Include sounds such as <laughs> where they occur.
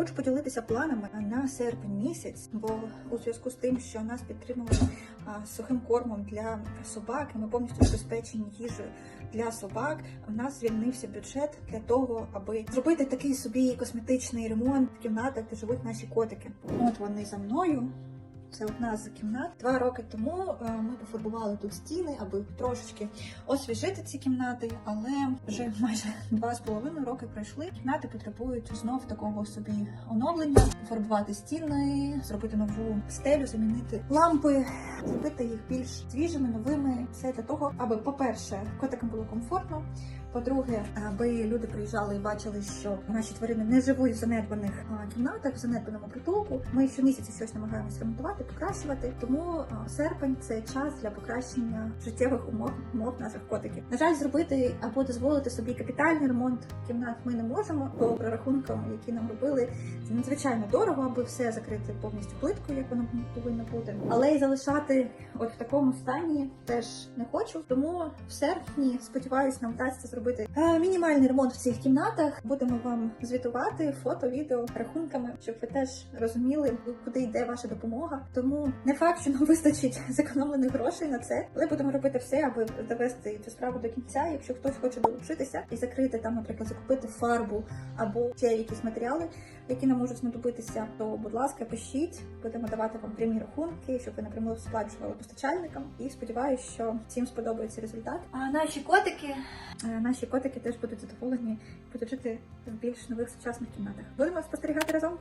Хочу поділитися планами на серпень місяць, бо у зв'язку з тим, що нас підтримали сухим кормом для собак, і ми повністю забезпечені їжею для собак. У нас звільнився бюджет для того, аби зробити такий собі косметичний ремонт в кімнатах, де живуть наші котики. От вони за мною. Це одна з кімнат. Два роки тому е, ми пофарбували тут стіни, аби трошечки освіжити ці кімнати, але вже <laughs> майже два з половиною роки пройшли. Кімнати потребують знов такого собі оновлення, фарбувати стіни, зробити нову стелю, замінити лампи, зробити їх більш свіжими, новими. Все для того, аби, по-перше, котикам було комфортно. По-друге, аби люди приїжджали і бачили, що наші тварини не живуть в занедбаних кімнатах, в занедбаному притулку. Ми щомісяця щось намагаємось ремонтувати, покращувати. Тому серпень це час для покращення життєвих умов умов наших котиків. На жаль, зробити або дозволити собі капітальний ремонт кімнат ми не можемо. По прорахункам, які нам робили, це надзвичайно дорого, аби все закрити повністю плиткою, як воно повинно бути. Але й залишати от в такому стані теж не хочу. Тому в серпні сподіваюся, нам вдасться зробити е, мінімальний ремонт в цих кімнатах. Будемо вам звітувати фото, відео, рахунками, щоб ви теж розуміли, куди йде ваша допомога. Тому не факт, що нам <laughs> вистачить зекономлених грошей на це, але будемо робити все, аби довести цю справу до кінця. Якщо хтось хоче долучитися і закрити там, наприклад, закупити фарбу або ще якісь матеріали, які нам можуть знадобитися, то будь ласка, пишіть, будемо давати вам прямі рахунки, щоб ви напряму сплачували постачальникам. І сподіваюся, що всім сподобається результат. А наші котики, е, наші котики теж будуть задоволені, будуть жити в більш нових сучасних кімнатах. Будемо спостерігати разом.